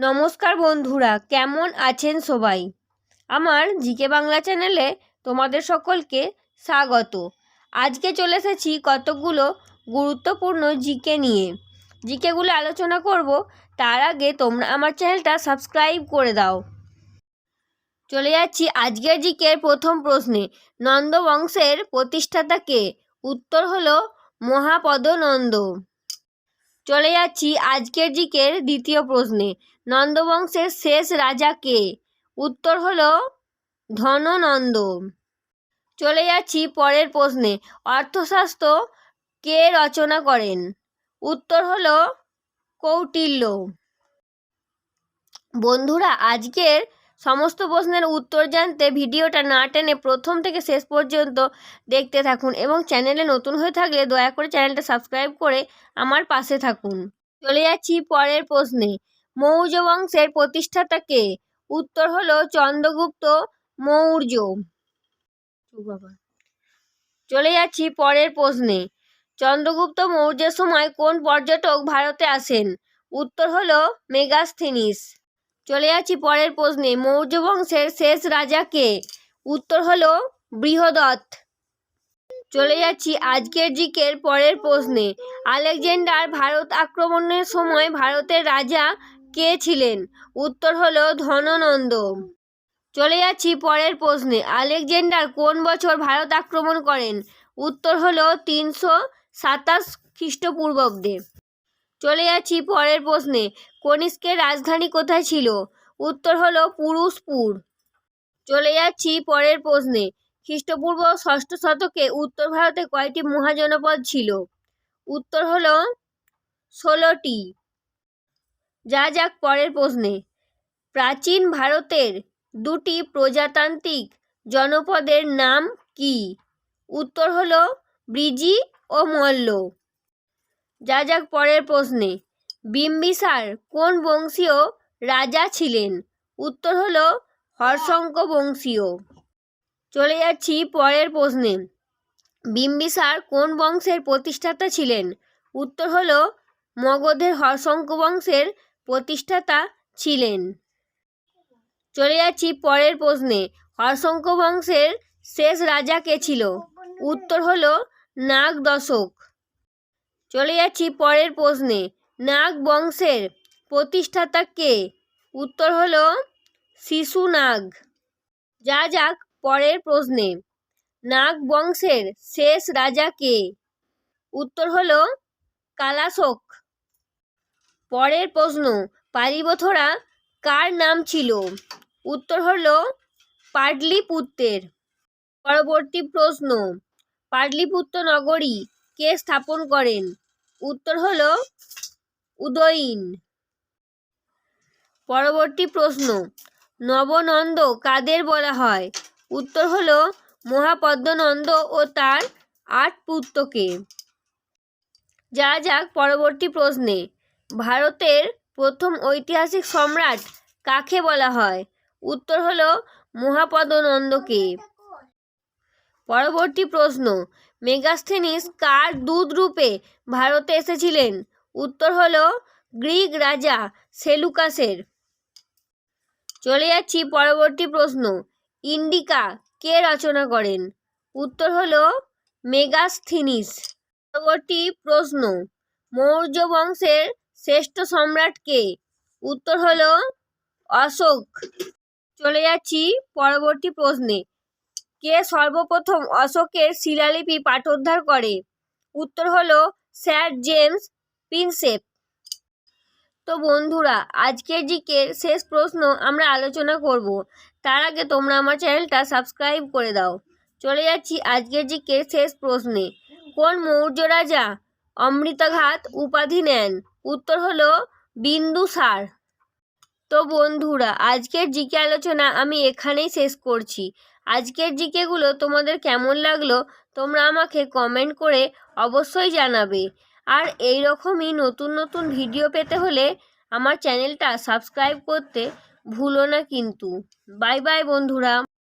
নমস্কার বন্ধুরা, কেমন আছেন সবাই? আমার জিকে বাংলা চ্যানেলে তোমাদের সকলকে স্বাগত। আজকে চলে এসেছি কতকগুলো গুরুত্বপূর্ণ জিকে নিয়ে। জিকেগুলো আলোচনা করব, তার আগে তোমরা আমার চ্যানেলটা সাবস্ক্রাইব করে দাও। চলে যাচ্ছি আজকের জিকের প্রথম প্রশ্নে। নন্দ বংশের প্রতিষ্ঠাতা কে? উত্তর হলো মহাপদ নন্দ চলে যাচ্ছি আজকের জিকের দ্বিতীয় প্রশ্নে। নন্দবংশের শেষ রাজা কে উত্তর হলো ধননন্দ। চলে যাচ্ছি পরের প্রশ্নে। অর্থশাস্ত্র কে রচনা করেন? উত্তর হল কৌটিল্য। বন্ধুরা, আজকের সমস্ত প্রশ্নের উত্তর জানতে ভিডিওটা না টেনে প্রথম থেকে শেষ পর্যন্ত দেখতে থাকুন এবং চ্যানেলে নতুন হয়ে থাকলে দয়া করে চ্যানেলটা সাবস্ক্রাইব করে আমার পাশে থাকুন। চলে যাচ্ছি পরের প্রশ্নে। মৌর্য বংশের প্রতিষ্ঠাতা কে? উত্তর হলো চন্দ্রগুপ্ত মৌর্য। চলে যাচ্ছি পরের প্রশ্নে। চন্দ্রগুপ্ত মৌর্যের সময় কোন পর্যটক ভারতে আসেন? উত্তর হলো মেগাস্থিনিস। চলে যাচ্ছি পরের প্রশ্নে। মৌর্য বংশের শেষ রাজা কে? উত্তর হলো বৃহদত্ত। চলে যাচ্ছি আজকের জিকের পরের প্রশ্নে। আলেকজান্ডার ভারত আক্রমণের সময় ভারতের রাজা কে ছিলেন? উত্তর হলো ধননন্দ। চলে যাচ্ছি পরের প্রশ্নে। আলেকজান্ডার কোন বছর ভারত আক্রমণ করেন? উত্তর হলো তিনশো সাতাশ খ্রিস্টপূর্বাব্দে। চলে যাচ্ছি পরের প্রশ্নে। কনিষ্কের রাজধানী কোথায় ছিল? উত্তর হলো পুরুষপুর। চলে যাচ্ছি পরের প্রশ্নে। খ্রিস্টপূর্ব ষষ্ঠ শতকে উত্তর ভারতে কয়টি মহাজনপদ ছিল? উত্তর হলো ষোলোটি। যা যাক পরের প্রশ্নে। প্রাচীন ভারতের দুটি প্রজাতান্ত্রিক জনপদের নাম কি? উত্তর হলো ব্রিজি ও মল্ল যা যাক পরের প্রশ্নে। বিম্বিসার কোন বংশীয় রাজা ছিলেন? উত্তর হলো হর্ষঙ্ক বংশীয় চলে যাচ্ছি পরের প্রশ্নে। বিম্বিসার কোন বংশের প্রতিষ্ঠাতা ছিলেন? উত্তর হলো মগধের হর্ষঙ্ক বংশের প্রতিষ্ঠাতা ছিলেন। চলে যাচ্ছি পরের প্রশ্নে। হর্ষঙ্ক বংশের শেষ রাজা কে ছিল? উত্তর হলো নাগ দশক চলে যাচ্ছি পরের প্রশ্নে। নাগ বংশের প্রতিষ্ঠাতা কে? উত্তর হল শিশু নাগ। যা যাক পরের প্রশ্নে। নাগ বংশের শেষ রাজা কে? উত্তর হল কালাশোক। পরের প্রশ্ন, পালিবথরা কার নাম ছিল? উত্তর হলো পাটলিপুত্রের পরবর্তী প্রশ্ন পাটলিপুত্র নগরী কে স্থাপন করেন? উত্তর হলো উদয়ীন। পরবর্তী প্রশ্ন, নবনন্দ কাদের বলা হয়? উত্তর হলো মহাপদ্মনন্দ ও তার আট পুত্রকে। যা যাক পরবর্তী প্রশ্নে। ভারতের প্রথম ঐতিহাসিক সম্রাট কাকে বলা হয়? উত্তর হলো মহাপদনন্দকে। পরবর্তী প্রশ্ন, মেগাস্থেনিস কার দূত রূপে ভারতে এসেছিলেন? উত্তর হল গ্রিক রাজা সেলুকাসের। চলে যাচ্ছি পরবর্তী প্রশ্ন, ইন্ডিকা কে রচনা করেন? উত্তর হলো মেগাস্থিনিস। পরবর্তী প্রশ্ন, মৌর্য বংশের শ্রেষ্ঠ সম্রাট কে? উত্তর হলো অশোক। চলে যাচ্ছি পরবর্তী প্রশ্নে। কে সর্বপ্রথম অশোকের শিলালিপি পাঠোদ্ধার করে? উত্তর হলো স্যার জেমস প্রিন্সেপ তো বন্ধুরা, আজকের জিকের শেষ প্রশ্ন আমরা আলোচনা করব। তার আগে তোমরা আমার চ্যানেলটা সাবস্ক্রাইব করে দাও। চলে যাচ্ছি আজকের জিকের শেষ প্রশ্নে। কোন মৌর্য রাজা অমৃতঘাত উপাধি নেন? উত্তর হলো বিন্দুসার তো বন্ধুরা, আজকের জিকে আলোচনা আমি এখানেই শেষ করছি। আজকের জিকেগুলো তোমাদের কেমন লাগল তোমরা আমাকে কমেন্ট করে অবশ্যই জানাবে। আর এই রকমই নতুন নতুন ভিডিও পেতে হলে আমার চ্যানেলটা সাবস্ক্রাইব করতে ভুলো না কিন্তু। বাই বাই বন্ধুরা।